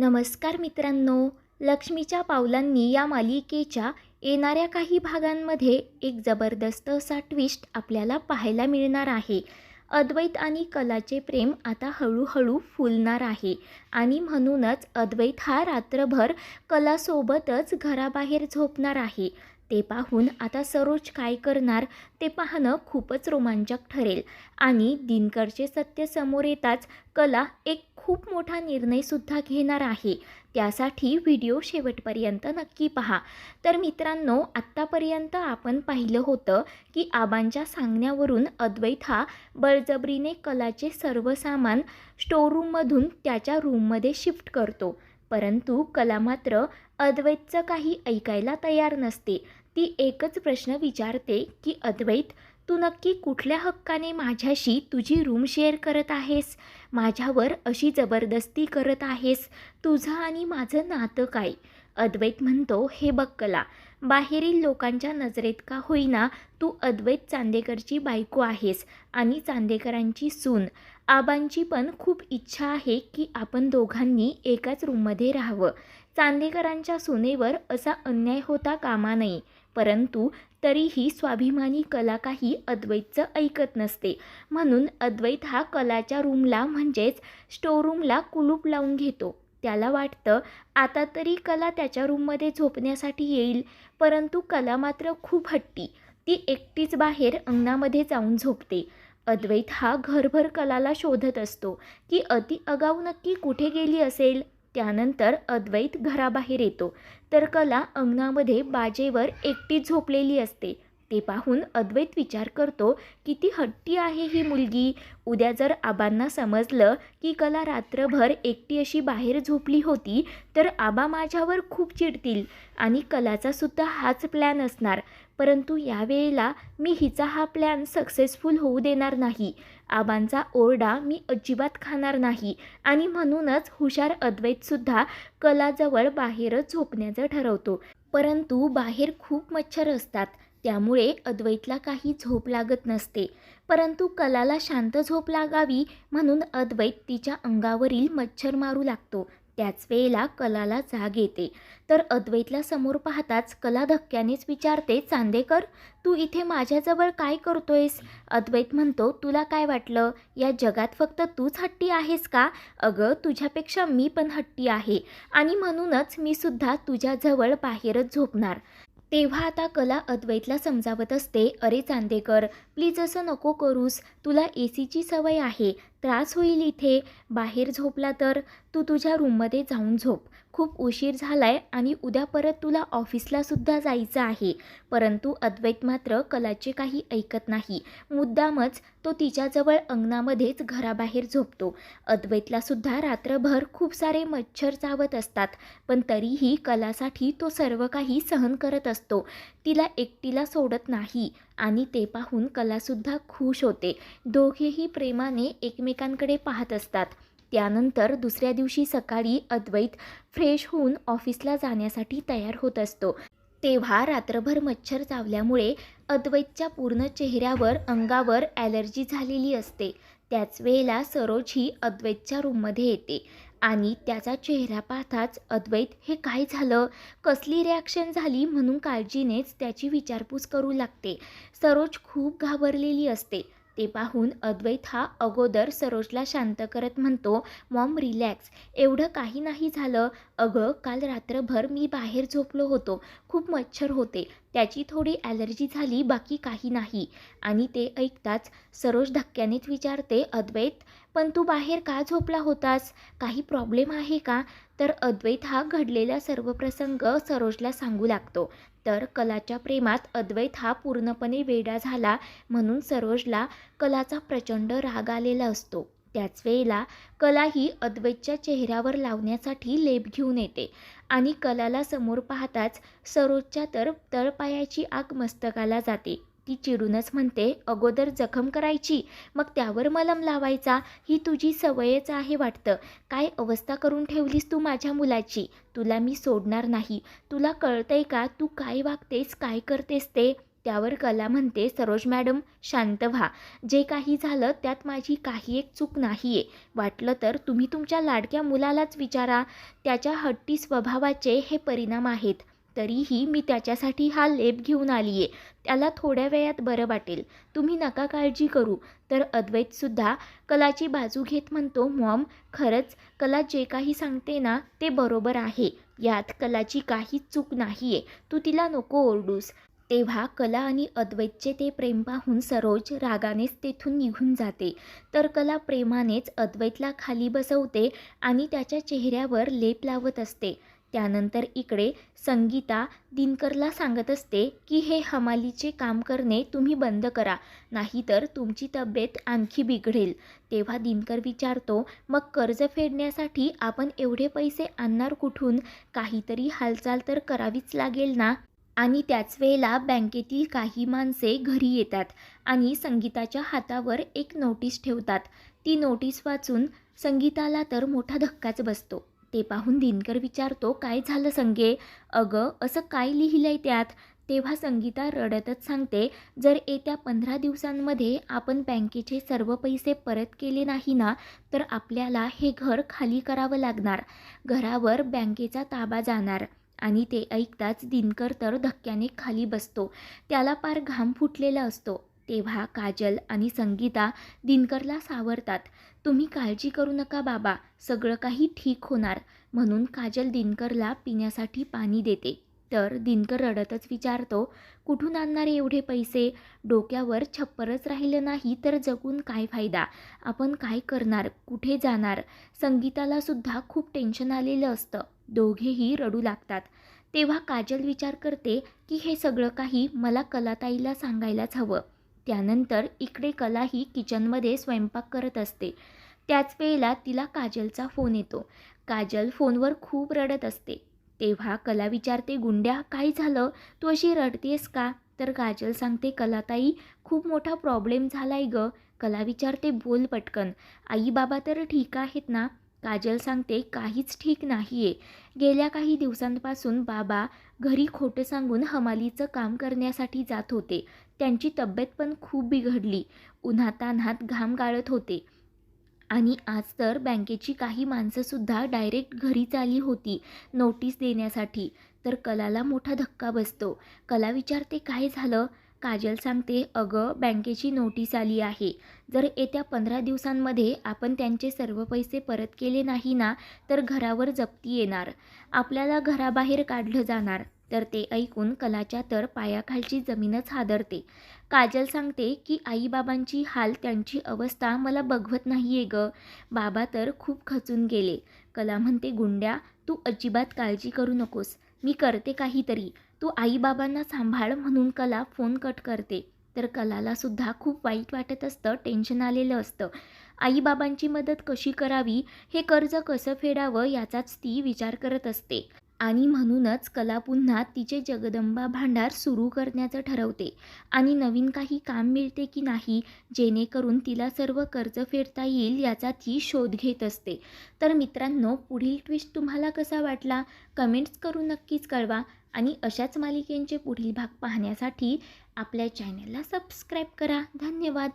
नमस्कार मित्रांनो लक्ष्मीच्या पावलांनी या मालिकेच्या येणाऱ्या काही भागांमध्ये एक जबरदस्त असा ट्विस्ट आपल्याला पाहायला मिळणार आहे. अद्वैत आणि कलाचे प्रेम आता हळूहळू फुलणार आहे आणि म्हणूनच अद्वैत हा रात्रभर कलासोबतच घराबाहेर झोपणार आहे. ते पाहून आता सरोज काय करणार ते पाहणं खूपच रोमांचक ठरेल. आणि दिनकरचे सत्य समोर येताच कला एक खूप मोठा निर्णयसुद्धा घेणार आहे. त्यासाठी व्हिडिओ शेवटपर्यंत नक्की पहा. तर मित्रांनो आत्तापर्यंत आपण पाहिलं होतं की आबांच्या सांगण्यावरून अद्वैत हा बळजबरीने कलाचे सर्व सामान स्टोरूममधून त्याच्या रूममध्ये शिफ्ट करतो. परंतु कला मात्र अद्वैतचं काही ऐकायला तयार नसते. ती एकच प्रश्न विचारते की अद्वैत तू नक्की कुठल्या हक्काने माझ्याशी तुझी रूम शेअर करत आहेस? माझ्यावर अशी जबरदस्ती करत आहेस? तुझं आणि माझं नातं काय? अद्वैत म्हणतो हे बक्कला बाहेरील लोकांच्या नजरेत का होईना तू अद्वैत चांदेकरची बायको आहेस आणि चांदेकरांची सून? आबांची पण खूप इच्छा आहे की आपण दोघांनी एकाच रूममध्ये राहावं. चांदेकरांच्या सुनेवर असा अन्याय होता कामा नये. परंतु तरीही स्वाभिमानी कला काही अद्वैतचं ऐकत नसते. म्हणून अद्वैत हा कलाच्या रूमला म्हणजेच स्टोरूमला कुलूप लावून घेतो. त्याला वाटतं आता तरी कला त्याच्या रूममध्ये झोपण्यासाठी येईल परंतु कला मात्र खूप हट्टी. ती एकटीच बाहेर अंगणामध्ये जाऊन झोपते. अद्वैत हा घरभर कलाला शोधत असतो की अति अगाऊ नक्की कुठे गेली असेल? त्यानंतर अद्वैत घराबाहेर येतो. तर कला अंगणामध्ये बाजेवर एकटी झोपलेली असते. ते पाहून अद्वैत विचार करतो किती हट्टी आहे ही मुलगी. उद्या जर आबांना समजलं की कला रात्रभर एकटी अशी बाहेर झोपली होती तर आबा माझ्यावर खूप चिडतील आणि कलाचा सुद्धा हाच प्लॅन असणार. परंतु यावेळेला मी हिचा हा प्लॅन सक्सेसफुल होऊ देणार नाही. आबांचा ओरडा मी अजिबात खाणार नाही. आणि म्हणूनच हुशार अद्वैतसुद्धा कलाजवळ बाहेरच झोपण्याचं ठरवतो. परंतु बाहेर खूप मच्छर असतात. त्यामुळे अद्वैतला काही झोप लागत नसते. परंतु कलाला शांत झोप लागावी म्हणून अद्वैत तिच्या अंगावरील मच्छर मारू लागतो. त्याच वेळेला कलाला जाग येते. तर अद्वैतला समोर पाहताच कला धक्क्यानेच विचारते चांदेकर तू इथे माझ्याजवळ काय करतोयस? अद्वैत म्हणतो तुला काय वाटलं? या जगात फक्त तूच हट्टी आहेस का? अगं तुझ्यापेक्षा मी पण हट्टी आहे आणि म्हणूनच मी सुद्धा तुझ्याजवळ बाहेरच झोपणार. तेव्हा आता कला अद्वैतला समजावत असते अरे चांदेकर प्लीज असं नको करूस. तुला ए सीची सवय आहे. त्रास होईल इथे. बाहेर झोपला तर? तू तुझ्या रूममध्ये जाऊन झोप. खूप उशीर झाला आहे आणि उद्या परत तुला ऑफिसलासुद्धा जायचं आहे. परंतु अद्वैत मात्र कलाचे काही ऐकत नाही. मुद्दामच तो तिच्याजवळ अंगणामध्येच घराबाहेर झोपतो. अद्वैतलासुद्धा रात्रभर खूप सारे मच्छर चावत असतात. पण तरीही कलासाठी तो सर्व काही सहन करत असतो. तिला एकटीला सोडत नाही. आणि ते पाहून कलासुद्धा खुश होते. दोघेही प्रेमाने एकमेकांकडे पाहत असतात. त्यानंतर दुसऱ्या दिवशी सकाळी अद्वैत फ्रेश होऊन ऑफिसला जाण्यासाठी तयार होत असतो. तेव्हा रात्रभर मच्छर चावल्यामुळे अद्वैतच्या पूर्ण चेहऱ्यावर अंगावर ॲलर्जी झालेली असते. त्याच वेळेला सरोज ही अद्वैतच्या रूममध्ये येते. आणि त्याचा चेहरा पाहताच अद्वैत हे काय झालं? कसली रिॲक्शन झाली? म्हणून काळजीनेच त्याची विचारपूस करू लागते. सरोज खूप घाबरलेली असते. ते पाहून अद्वैत हा अगोदर सरोजला शांत करत म्हणतो मॉम रिलॅक्स. एवढं काही नाही झालं. अगं काल रात्रभर मी बाहेर झोपलो होतो. खूप मच्छर होते. त्याची थोडी ॲलर्जी झाली बाकी काही नाही. आणि ते ऐकताच सरोज धक्क्यानेच विचारते अद्वैत पण तू बाहेर का झोपला होतास? काही प्रॉब्लेम आहे का? तर अद्वैत हा घडलेला सर्व प्रसंग सरोजला सांगू लागतो. तर कलाच्या प्रेमात अद्वैत हा पूर्णपणे वेडा झाला म्हणून सरोजला कलाचा प्रचंड राग आलेला असतो. त्याच वेळेला कला ही अद्वैतच्या चेहऱ्यावर लावण्यासाठी लेप घेऊन येते आणि कलाला समोर पाहताच सरोजच्या तर तळपायाची आग मस्तकाला जाते. ती चिडूनच म्हणते अगोदर जखम करायची मग त्यावर मलम लावायचा. ही तुझी सवयच आहे वाटतं. काय अवस्था करून ठेवलीस तू माझ्या मुलाची? तुला मी सोडणार नाही. तुला कळतंय का तू काय वागतेस काय करतेस ते? त्यावर कला म्हणते सरोज मॅडम शांत व्हा. जे काही झालं त्यात माझी काही एक चूक नाही आहे वाटलं तर तुम्ही तुमच्या लाडक्या मुलालाच विचारा. त्याच्या हट्टी स्वभावाचे हे परिणाम आहेत. तरीही मी त्याच्यासाठी हा लेप घेऊन आली आहे त्याला थोड्या वेळात बरं वाटेल. तुम्ही नका काळजी करू. तर अद्वैतसुद्धा कलाची बाजू घेत म्हणतो मॉम खरंच कला जे काही सांगते ना ते बरोबर आहे. यात कलाची काही चूक नाही आहे तू तिला नको ओरडूस. तेव्हा कला आणि अद्वैतचे ते प्रेम पाहून सरोज रागानेच तेथून निघून जाते. तर कला प्रेमानेच अद्वैतला खाली बसवते आणि त्याच्या चेहऱ्यावर लेप लावत असते. त्यानंतर इकडे संगीता दिनकरला सांगत असते की हे हमालीचे काम करणे तुम्ही बंद करा नाहीतर तुमची तब्येत आणखी बिघडेल. तेव्हा दिनकर विचारतो मग कर्ज फेडण्यासाठी आपण एवढे पैसे आणणार कुठून? काहीतरी हालचाल तर करावीच लागेल ना? आणि त्याच वेळेला बँकेतील काही माणसे घरी येतात आणि संगीताच्या हातावर एक नोटीस ठेवतात. ती नोटीस वाचून संगीताला तर मोठा धक्काच बसतो. ते पाहून दिनकर विचारतो काय झालं संगे? अगं असं काय लिहिलंय त्यात? तेव्हा संगीता रडतच सांगते जर येत्या पंधरा दिवसांमध्ये आपण बँकेचे सर्व पैसे परत केले नाही ना तर आपल्याला हे घर खाली करावं लागणार. घरावर बँकेचा ताबा जाणार. आणि ते ऐकताच दिनकर तर धक्क्याने खाली बसतो. त्याला पार घाम फुटलेला असतो. तेव्हा काजल आणि संगीता दिनकरला सावरतात. तुम्ही काळजी करू नका बाबा सगळं काही ठीक होणार. म्हणून काजल दिनकरला पिण्यासाठी पाणी देते. तर दिनकर रडतच विचारतो कुठून आणणार एवढे पैसे? डोक्यावर छप्परच राहिलं नाही तर जगून काय फायदा? आपण काय करणार? कुठे जाणार? संगीतालासुद्धा खूप टेन्शन आलेलं असतं. दोघेही रडू लागतात. तेव्हा काजल विचार करते की हे सगळं काही मला कलाताईला सांगायलाच हवं. त्यानंतर इकडे कला ही किचनमध्ये स्वयंपाक करत असते. त्याच वेळेला तिला काजलचा फोन येतो. काजल फोनवर खूप रडत असते. तेव्हा कला विचारते गुंड्या काय झालं? तू अशी रडतेस का? तर काजल सांगते कलाताई खूप मोठा प्रॉब्लेम झाला आहे गं. कला विचारते बोल पटकन. आई बाबा तर ठीक आहेत ना? काजल सांगते काहीच ठीक नाही आहे गेल्या काही दिवसांपासून बाबा घरी खोटं सांगून हमालीचं काम करण्यासाठी जात होते. त्यांची तब्येत पण खूप बिघडली. उन्हातान्हात घाम गाळत होते. आणि आज तर बँकेची काही माणसंसुद्धा डायरेक्ट घरीच आली होती नोटीस देण्यासाठी. तर कलाला मोठा धक्का बसतो. कला विचारते काय झालं? काजल सांगते अगं बँकेची नोटीस आली आहे. जर येत्या पंधरा दिवसांमध्ये आपण त्यांचे सर्व पैसे परत केले नाही ना तर घरावर जप्ती येणार. आपल्याला घराबाहेर काढलं जाणार. तर ते ऐकून कलाच्या तर पायाखालची जमीनच हादरते. काजल सांगते की आईबाबांची हाल त्यांची अवस्था मला बघवत नाही आहे गं. बाबा तर खूप खचून गेले. कला म्हणते गुंड्या तू अजिबात काळजी करू नकोस. मी करते काहीतरी. तू आईबाबांना सांभाळ म्हणून कला फोन कट करते. तर कलाला सुद्धा खूप वाईट वाटत असतं टेन्शन आलेलं असतं. आईबाबांची मदत कशी करावी हे कर्ज कसं फेडावं याचाच ती विचार करत असते. आणि म्हणूनच कला पुन्हा तिचे जगदंबा भांडार सुरू करण्याचं ठरवते. आणि नवीन काही काम मिळते की नाही जेणेकरून तिला सर्व कर्ज फेडता येईल याचा ती शोध घेत असते. तर मित्रांनो पुढील ट्विस्ट तुम्हाला कसा वाटला? कमेंट्स करून नक्कीच कळवा. आणि अशाच मालिकेंचे पुढील भाग पाहण्यासाठी आपल्या चॅनलला सबस्क्राईब करा. धन्यवाद!